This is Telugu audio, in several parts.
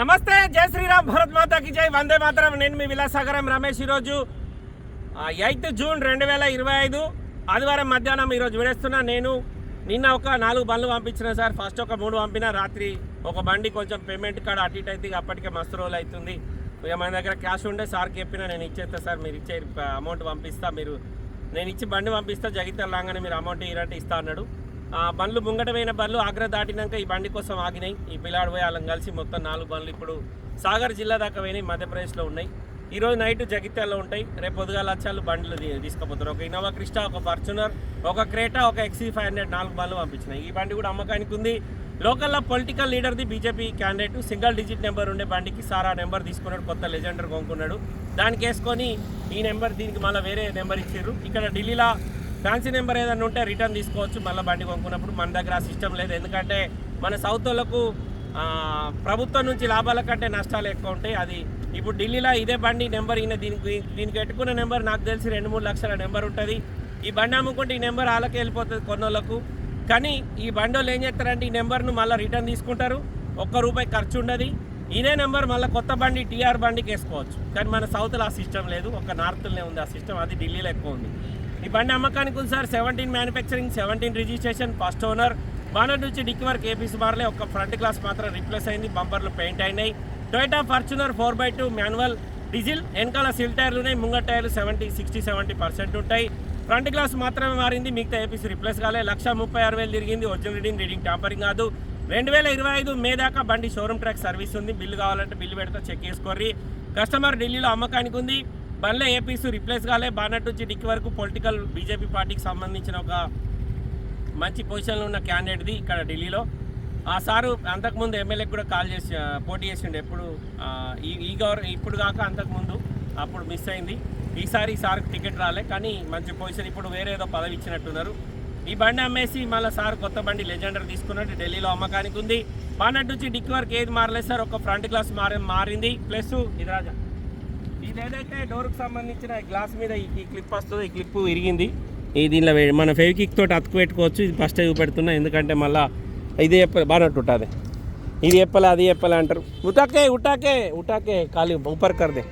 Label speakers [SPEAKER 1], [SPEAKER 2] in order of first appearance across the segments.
[SPEAKER 1] నమస్తే జై శ్రీరామ్ భరత్ మాతాకి జై వందే మాతరం. నేను మీ విలాసాగరం రమేష్ ఈరోజు ఎయిత్ జూన్ రెండు వేల ఇరవై ఐదు ఆదివారం మధ్యాహ్నం ఈరోజు విడేస్తున్నా. నేను నిన్న ఒక నాలుగు బండ్లు పంపించిన సార్. ఫస్ట్ ఒక మూడు పంపిన రాత్రి ఒక బండి కొంచెం పేమెంట్ కాడ అటు ఇటు అయితే అప్పటికే మస్తు రోజులు అవుతుంది. ఇక మన దగ్గర క్యాష్ ఉండే సార్కి చెప్పిన నేను ఇచ్చేస్తా సార్. మీరు ఇచ్చే అమౌంట్ పంపిస్తా. మీరు నేను ఇచ్చి బండి పంపిస్తా జగిత్యాల లాగానే మీరు అమౌంట్ ఇరంటే ఇస్తా అన్నాడు. బండ్లు ముంగటమైన బండ్లు ఆగ్రా దాటినాక ఈ బండి కోసం ఆగినాయి. ఈ పిల్లాడు పోయి వాళ్ళని కలిసి మొత్తం నాలుగు బండ్లు ఇప్పుడు సాగర్ జిల్లా దాకా పోయినాయి మధ్యప్రదేశ్లో ఉన్నాయి. ఈరోజు నైట్ జగిత్యాల్లో ఉంటాయి. రేపు పొద్దుగా లక్షలు బండ్లు తీసుకుపోతారు. ఒక ఇన్నోవా క్రిస్టా ఒక ఫార్చునర్ ఒక క్రేటా ఒక ఎక్సీ ఫైవ్ హండ్రెడ్ నాలుగు బండ్లు పంపించినాయి. ఈ బండి కూడా అమ్మకానికి ఉంది. లోకల్లో political లీడర్ది BJP candidate single digit number ఉండే బండికి సారా నెంబర్ తీసుకున్నాడు. కొత్త లెజెండర్ కొనుక్కున్నాడు. దానికి వేసుకొని ఈ నెంబర్ దీనికి మళ్ళీ వేరే నెంబర్ ఇచ్చారు. ఇక్కడ ఢిల్లీలో ఫ్యాన్సీ నెంబర్ ఏదైనా ఉంటే రిటర్న్ తీసుకోవచ్చు మళ్ళీ బండి కొనుక్కున్నప్పుడు మన దగ్గర ఆ సిస్టమ్ లేదు. ఎందుకంటే మన సౌత్ వాళ్ళకు ప్రభుత్వం నుంచి లాభాల కంటే నష్టాలు ఎక్కువ ఉంటాయి. అది ఇప్పుడు ఢిల్లీలో ఇదే బండి నెంబర్ ఈయన దీనికి దీనికి పెట్టుకున్న నెంబర్ నాకు తెలిసి రెండు మూడు లక్షల నెంబర్ ఉంటుంది. ఈ బండి అమ్ముకుంటే ఈ నెంబర్ వాళ్ళకి వెళ్ళిపోతుంది కొన్నోళ్ళకు. కానీ ఈ బండి వాళ్ళు ఏం చేస్తారంటే ఈ నెంబర్ను మళ్ళీ రిటర్న్ తీసుకుంటారు. ఒక్క రూపాయి ఖర్చు ఉండదు. ఇదే నెంబర్ మళ్ళీ కొత్త బండి టీఆర్ బండికి వేసుకోవచ్చు. కానీ మన సౌత్లో ఆ సిస్టమ్ లేదు. ఒక నార్త్లోనే ఉంది ఆ సిస్టమ్. అది ఢిల్లీలో ఎక్కువ ఉంది. ఈ బండి అమ్మకానికి ఉంది sir seventeen manufacturing seventeen registration first owner banner నుంచి డిక్కి వరకు ఏపీసీ మారలే ఒక ఫ్రంట్ గ్లాస్ మాత్రం రిప్లేస్ అయింది. బంపర్లు పెయింట్ అయినాయి. Toyota Fortuner four by two manual diesel వెనకాల సిల్ టైర్లు ఉన్నాయి. ముంగ టైర్లు సెవెంటీ సిక్స్టీ సెవెంటీ పర్సెంట్ ఉంటాయి. ఫ్రంట్ గ్లాస్ మాత్రమే మారింది. మిగతా ఏపీసీ రిప్లేస్ కాలే. లక్ష ముప్పై ఆరు వేలు తిరిగింది. ఒరిజినల్ రీడింగ్ రీడింగ్ టాంపరింగ్ కాదు. రెండు వేల ఇరవై ఐదు మే దాకా బండి షోరూమ్ ట్రాక్ సర్వీస్ ఉంది. బిల్లు కావాలంటే బిల్లు పెడితే చెక్ చేసుకోర్రి. కస్టమర్ ఢిల్లీలో అమ్మకానికి ఉంది. బండ్లో ఏపీసీ రిప్లేస్ కాలే. బానట్ నుంచి డిక్కి వరకు పొలిటికల్ బీజేపీ పార్టీకి సంబంధించిన ఒక మంచి పొజిషన్లో ఉన్న క్యాండిడేట్ది ఇక్కడ ఢిల్లీలో. ఆ సారు అంతకుముందు ఎమ్మెల్యేకి కూడా కాల్ చేసి పోటీ చేసిండు. ఎప్పుడు ఈ ఈ గవర్ ఇప్పుడు కాక అంతకుముందు అప్పుడు మిస్ అయింది. ఈసారి సార్కి టికెట్ రాలే కానీ మంచి పొజిషన్ ఇప్పుడు వేరే ఏదో పదవి ఇచ్చినట్టున్నారు. ఈ బండి అమ్మేసి మళ్ళీ సార్ కొత్త బండి లెజెండర్ తీసుకున్నట్టు ఢిల్లీలో అమ్మకానికి ఉంది. బానట్ నుంచి డిక్కి వరకు ఏది మారలేదు సార్. ఒక ఫ్రంట్ గ్లాస్ మారి మారింది. ప్లస్ ఇది ఇదేదైతే ఇది ఏదైతే డోర్కి సంబంధించిన గ్లాస్ మీద ఈ క్లిప్ వస్తుంది ఈ క్లిప్ విరిగింది. ఈ దీనిలో మన ఫెవికిక్ తోటి అతుకు పెట్టుకోవచ్చు. ఇది ఫస్ట్ చూపెడుతున్నా ఎందుకంటే మళ్ళీ ఇది చెప్పాలి బాగా ఉంటుంది. ఇది చెప్పలే అది చెప్పలే అంటారు. ఉటాకే ఉటాకే ఉటాకే ఖాళీ ఊపర్ కర్దే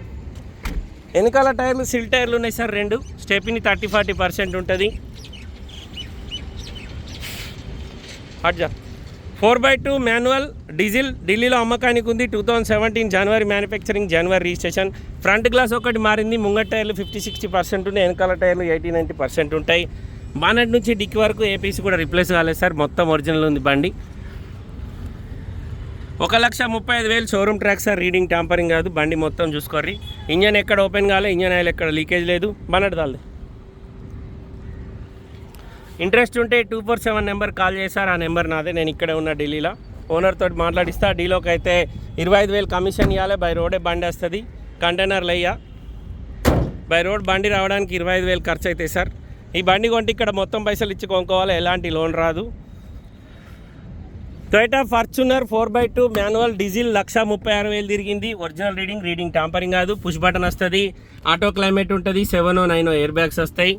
[SPEAKER 1] వెనకాల టైర్లు సిల్ టైర్లు ఉన్నాయి సార్ రెండు. స్టెప్ని థర్టీ ఫార్టీ పర్సెంట్ ఉంటుంది. అట్జా four by two manual diesel ఢిల్లీలో అమ్మకానికి ఉంది. టూ థౌజండ్ సెవెంటీన్ జనవరి మ్యానుఫ్యాక్చరింగ్ జనవరి రిజిస్ట్రేషన్. ఫ్రంట్ గ్లాస్ ఒకటి మారింది. ముంగట్ టైర్లు ఫిఫ్టీ సిక్స్టీ పర్సెంట్ ఉన్నాయి. వెనకాల టైర్లు ఎయిటీ నైంటీ పర్సెంట్ ఉంటాయి. బానెట్ నుంచి డిక్కి వరకు ఏపీసీ కూడా రిప్లేస్ కాలేదు సార్. మొత్తం ఒరిజినల్ ఉంది బండి. ఒక లక్ష ముప్పై ఐదు వేలు showroom track sir. Reading tampering కాదు. బండి మొత్తం చూసుకోర్రి. ఇంజన్ ఎక్కడ ఓపెన్ కాలే ఇంజన్ ఆయిల్ ఎక్కడ లీకేజ్ లేదు. బానెట్ దాల్ది ఇంట్రెస్ట్ ఉంటే two four seven number call చేశారు ఆ నెంబర్ నాదే. నేను ఇక్కడే ఉన్న ఢిల్లీలో. ఓనర్తో మాట్లాడిస్తా. డీలోకి అయితే ఇరవై ఐదు వేలు కమిషన్ ఇవ్వాలి బై రోడే బండి వస్తుంది. కంటైనర్లు అయ్యా బై రోడ్ బండి రావడానికి ఇరవై ఐదు వేలు ఖర్చు అవుతాయి సార్. ఈ బండి కొంటే ఇక్కడ మొత్తం పైసలు ఇచ్చి కొనుక్కోవాలి. ఎలాంటి లోన్ రాదు. Toyota Fortuner four by two manual diesel lakh ముప్పై ఆరు వేలు తిరిగింది. ఒరిజినల్ రీడింగ్ రీడింగ్ టాంపరింగ్ కాదు. పుష్ బటన్ వస్తుంది. ఆటో క్లైమేట్ ఉంటుంది. సెవెన్ నైన్ ఎయిర్ బ్యాగ్స్ వస్తాయి.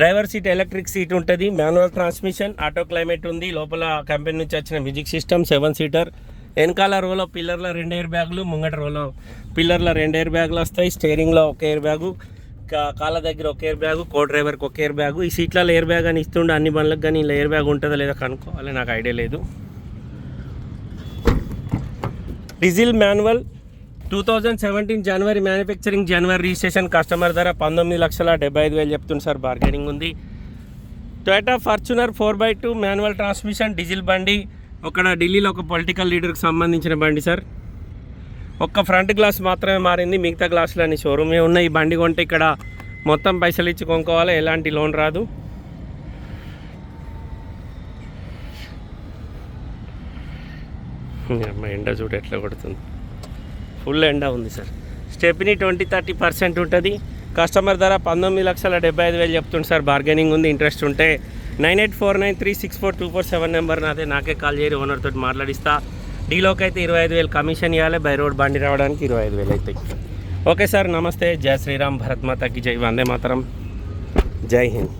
[SPEAKER 1] డ్రైవర్ సీట్ ఎలక్ట్రిక్ సీట్ ఉంటుంది. మాన్యువల్ ట్రాన్స్మిషన్ ఆటో క్లైమేట్ ఉంది. లోపల కంపెనీ నుంచి వచ్చిన మ్యూజిక్ సిస్టమ్ సెవెన్ సీటర్. వెనకాల రోలో పిల్లర్ల రెండు ఎయిర్ బ్యాగులు ముంగట రోలో పిల్లర్ల రెండు ఎయిర్ బ్యాగులు వస్తాయి. స్టీరింగ్లో ఒక ఎయిర్ బ్యాగు కాళ్ళ దగ్గర ఒక ఎయిర్ బ్యాగు కో డ్రైవర్కి ఒక ఎయిర్ బ్యాగు. ఈ సీట్లలో ఎయిర్ బ్యాగ్ అని ఇస్తుండే అన్ని బండ్లకు కానీ ఇలా ఎయిర్ బ్యాగ్ ఉంటుందా లేదా కనుక్కోవాలి. నాకు ఐడియా లేదు. Diesel manual two thousand seventeen జనవరి మ్యానుఫ్యాక్చరింగ్ జనవరి రిజిస్ట్రేషన్ కస్టమర్ ధర పంతొమ్మిది లక్షల డెబ్బై ఐదు వేలు చెప్తుంది సార్ బార్గెనింగ్ ఉంది. Toyota Fortuner four by two manual transmission diesel బండి అక్కడ ఢిల్లీలో ఒక పొలిటికల్ లీడర్కి సంబంధించిన బండి సార్. ఒక్క ఫ్రంట్ గ్లాస్ మాత్రమే మారింది మిగతా గ్లాసులు అని షోరూమే ఉన్నాయి. ఈ బండి కొంటే ఇక్కడ మొత్తం పైసలు ఇచ్చి కొనుక్కోవాలి ఎలాంటి లోన్ రాదు. అమ్మ ఎండ చూడు ఎట్లా కొడుతుంది. ఫుల్ ఎండ ఉంది sir. Stepney twenty thirty percent ఉంటుంది. కస్టమర్ ధర పంతొమ్మిది లక్షల డెబ్బై ఐదు వేలు చెప్తుంది సార్. బార్గెనింగ్ ఉంది ఇంట్రెస్ట్ ఉంటే. Nine eight four nine three six four two four seven number నాదే. నాకే కాల్ చేయరు ఓనర్ తోటి మాట్లాడిస్తా. డీలోకి అయితే ఇరవై ఐదు వేలు కమిషన్ ఇవ్వాలి. బై రోడ్ బండి రావడానికి ఇరవై ఐదు వేలు అవుతాయి ఓకే సార్ నమస్తే. జై శ్రీరామ్ భరత్ మాతకి జై. వందే మాతరం. జై హింద్.